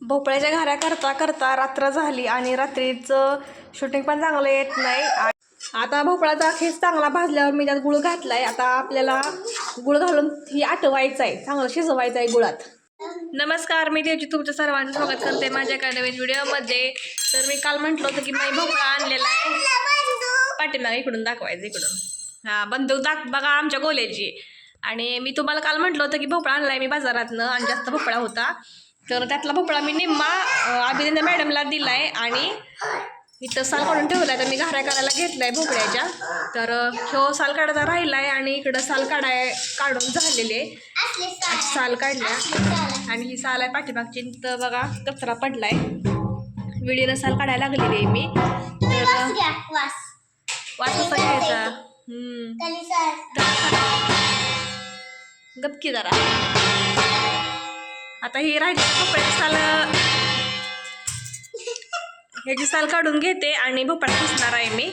भोपळ्याच्या घाऱ्या करता करता रात्र झाली आणि रात्रीचं शूटिंग पण चांगलं येत नाही. आता भोपळाचा खेस चांगला भाजल्यावर मी त्यात गुळ घातलाय. आता आपल्याला गुळ घालून ही आटवायचं आहे चांगलं शिजवायचं आहे गुळात. नमस्कार मी देवजी तुमच्या सर्वांचं स्वागत करते माझ्या एका नवीन व्हिडिओमध्ये. तर मी काल म्हटलं होतं की मी भोपळा आणलेला आहे. पाठीमागे इकडून दाखवायचं इकडून. हा बंदूक दाख बघा आमच्या गोल्याची. आणि मी तुम्हाला काल म्हटलं होतं की भोपळा आणलाय मी बाजारातनं आणि जास्त भोपळा होता. तर त्यातला भोपळा मी निम्मा अभिनंद मॅडमला दिलाय आणि इथं साल काढून ठेवलाय. तर मी घाऱ्या करायला घेतलाय भोपळ्याच्या. तर ह्यो साल काढायचा राहिलाय आणि इकडं साल काढाय काढून झालेले साल काढल्या. आणि ही साल आहे पाठीमागची. तर बघा कचरा पडलाय. विडीनं साल काढायला लागलेली आहे मी. तर वास घ्यायचा. गपकी जरा. आता ही राहिली भोपळ्याची साल. ह्याची साल काढून घेते आणि भोपळा पुसणार आहे मी.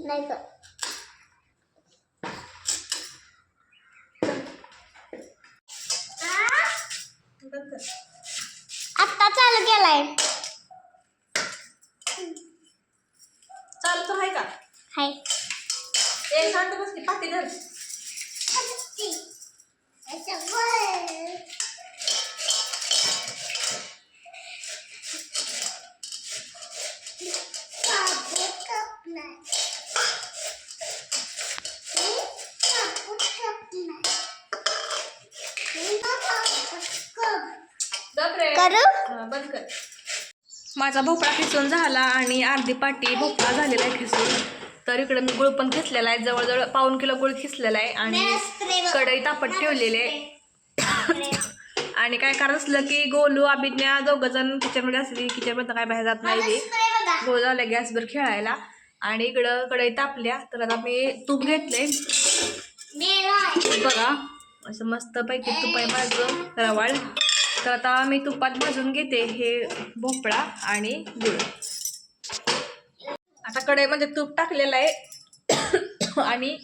नाही केलाय चालतो आहे का? हाय. ए शांत बस की पाठी धर. करू. बंद कर. माझा भोपळा खिसून झाला आणि अर्धी पाटी भोपळा झालेला आहे खिसून. तर इकडं मी गुळ पण खिसलेला आहे जवळजवळ पाऊन किलो गुळ खिसलेला आहे आणि कढई तापत ठेवलेले आणि काय करायचं असलं की गोलू अभिज्ञा दोघं जण किचनमध्ये असली किचनमधनं काय बाहेर जात नाही ते गोल झाल्या गॅसवर खेळायला. आणि इकडं कढई तापल्या तर आता मी तूप घेतले बघा असं मस्त पैकी तूप आहे माझं रवाळ. तर आता मी तुपात भाजून घेते हे भोपळा आणि गुळ. आता कढईमध्ये तूप टाकलेलं आहे. आणि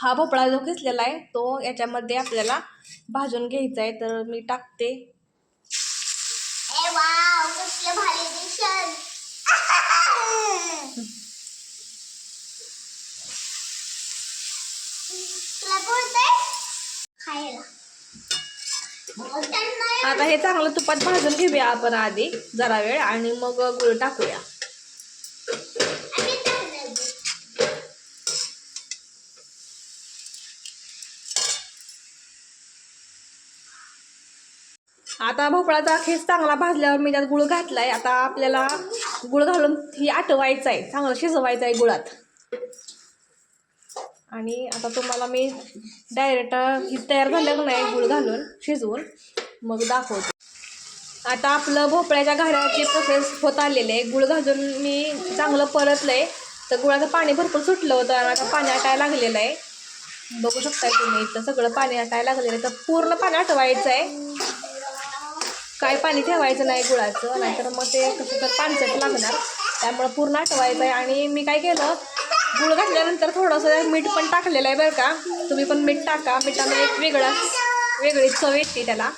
हा भोपळा जो घेतलेला आहे तो याच्यामध्ये आपल्याला भाजून घ्यायचा आहे. तर मी टाकते. आता हे चांगलं तुपात भाजून घेऊया आपण आधी जरा वेळ आणि मग गुळ टाकूया. आता भोपळाचा खेस चांगला भाजल्यावर मी त्यात गुळ घातलाय. आता आपल्याला गुळ घालून ही आटवायचं आहे चांगलं शिजवायचं आहे गुळात. आणि आता तुम्हाला मी डायरेक्ट ही तयार झालं नाही गुळ घालून शिजवून मग दाखवते. आता आपलं भोपळ्याच्या घराची प्रोसेस होत आलेली आहे. गुळ घालून मी चांगलं परतलं आहे तर गुळाचं पाणी भरपूर सुटलं होतं आणि आता पाणी आटायला लागलेलं आहे. बघू शकता तुम्ही इथं सगळं पाणी आटायला लागलेलं आहे. तर पूर्ण पाणी आटवायचं आहे. काय पाणी ठेवायचं नाही गुळाचं नाहीतर मग ते कसं तर पाणचट लागणार. त्यामुळं पूर्ण आटवायचं आहे. आणि मी काय केलं गुळ घातल्यानंतर थोडंसं मीठ पण टाकलेलं आहे बरं का. तुम्ही पण मीठ टाका. मिठाने एक वेगळा वेगळी चव येते त्याला.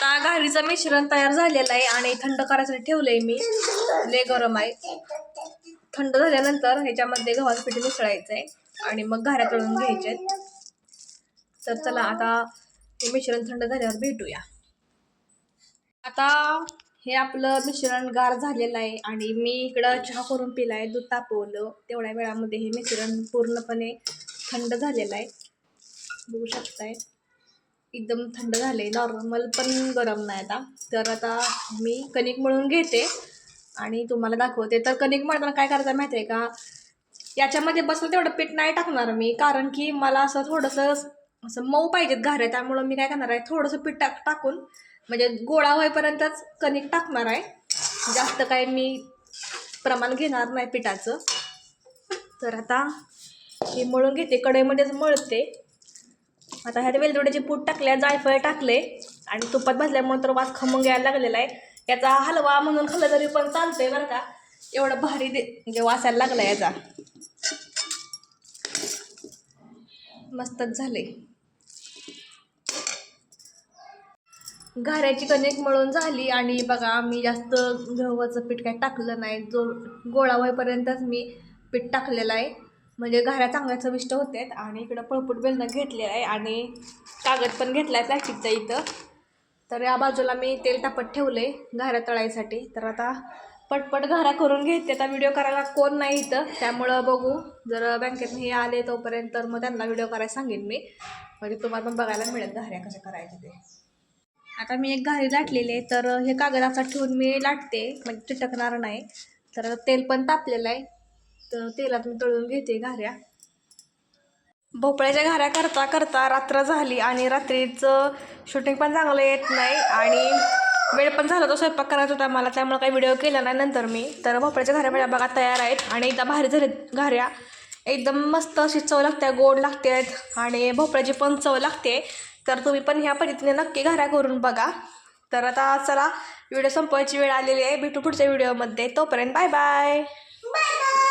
आता घारीचं मिश्रण तयार झालेलं आहे आणि थंड करायसाठी ठेवलं आहे मी. लय गरम आहे. थंड झाल्यानंतर ह्याच्यामध्ये गव्हाचं पीठ मिसळायचं आहे आणि मग घाऱ्या तळून घ्यायचे तर चला आता हे मिश्रण थंड झाल्यावर भेटूया. आता हे आपलं मिश्रण गार झालेलं आहे आणि मी इकडं चहा करून पिला आहे दूध तापवलं. तेवढ्या वेळामध्ये हे मिश्रण पूर्णपणे थंड झालेलं आहे. बघू शकताय. एकदम थंड झालं आहे नॉर्मल पण गरम नाही आता. तर आता मी कणिक मळून घेते आणि तुम्हाला दाखवते. तर कणिक मळताना काय करायचं माहिती आहे का? याच्यामध्ये बसलं तेवढं पीठ नाही टाकणार मी. कारण की मला असं थोडंसं असं मऊ पाहिजेत घाऱ्या त्यामुळं मी काय करणार आहे थोडंसं पीठ टाक टाकून म्हणजे गोळा होईपर्यंतच कणिक टाकणार आहे. जास्त काय मी प्रमाण घेणार नाही पिठाचं. तर आता हे मळून घेते कढईमध्येच मळते. आता ह्यात वेलदोड्याचे पूट टाकले जायफळ टाकले आणि तुपात भाजल्यामुळे तर वास खमंग यायला लागलेला आहे. याचा हलवा म्हणून खाल्लं तरी पण चालतंय बरं का. एवढं भारी दे म्हणजे वासायला लागला याचा. मस्तच झाले. घाऱ्याची कणिक मळून झाली आणि बघा मी जास्त गव्हाचं पीठ काय टाकलं नाही. जो गोळा होईपर्यंतच मी पीठ टाकलेलं आहे. म्हणजे घाऱ्या चांगल्या चविष्ट होत्यात आणि इकडं पळपूट बेलणं घेतलेलं आहे आणि कागद पण घेतला आहे प्लॅस्टिकचा इथं. तर या बाजूला मी तेल तापत ठेवले घाऱ्या तळायसाठी तर आता पटपट घाऱ्या करून घेते. आता व्हिडिओ करायला कोण नाही इथं. त्यामुळं बघू. जर बँकेत हे आले तोपर्यंत तर मग त्यांना व्हिडिओ करायला सांगेन मी. म्हणजे तुम्हाला पण बघायला मिळेल घाऱ्या कशा करायच्या ते. आता मी एक घारी लाटलेली आहे. तर हे कागद असा ठेवून मी लाटते. म्हणजे चिटकणार नाही. तर तेल पण तापलेलं आहे. तर तेलात मी तळून घेते घाऱ्या. भोपळ्याच्या घाऱ्या करता करता रात्र झाली आणि रात्रीचं शूटिंग पण चांगलं येत नाही आणि वेळ पण झाला तो स्वयंपाक करायचा होता मला त्यामुळे काही व्हिडिओ केला नाही नंतर मी. तर भोपळ्याच्या घाऱ्या माझ्या बघा तयार आहेत आणि एकदा भारी झाले घाऱ्या एकदम मस्त अशी चव लागते गोड लागते आणि भोपळ्याची पण चव लागते. तर तुम्ही पण ह्या पद्धतीने नक्की घाऱ्या करून बघा. तर आता चला व्हिडिओ संपवायची वेळ आलेली आहे. भेटू पुढच्या व्हिडिओमध्ये तोपर्यंत बाय बाय बाय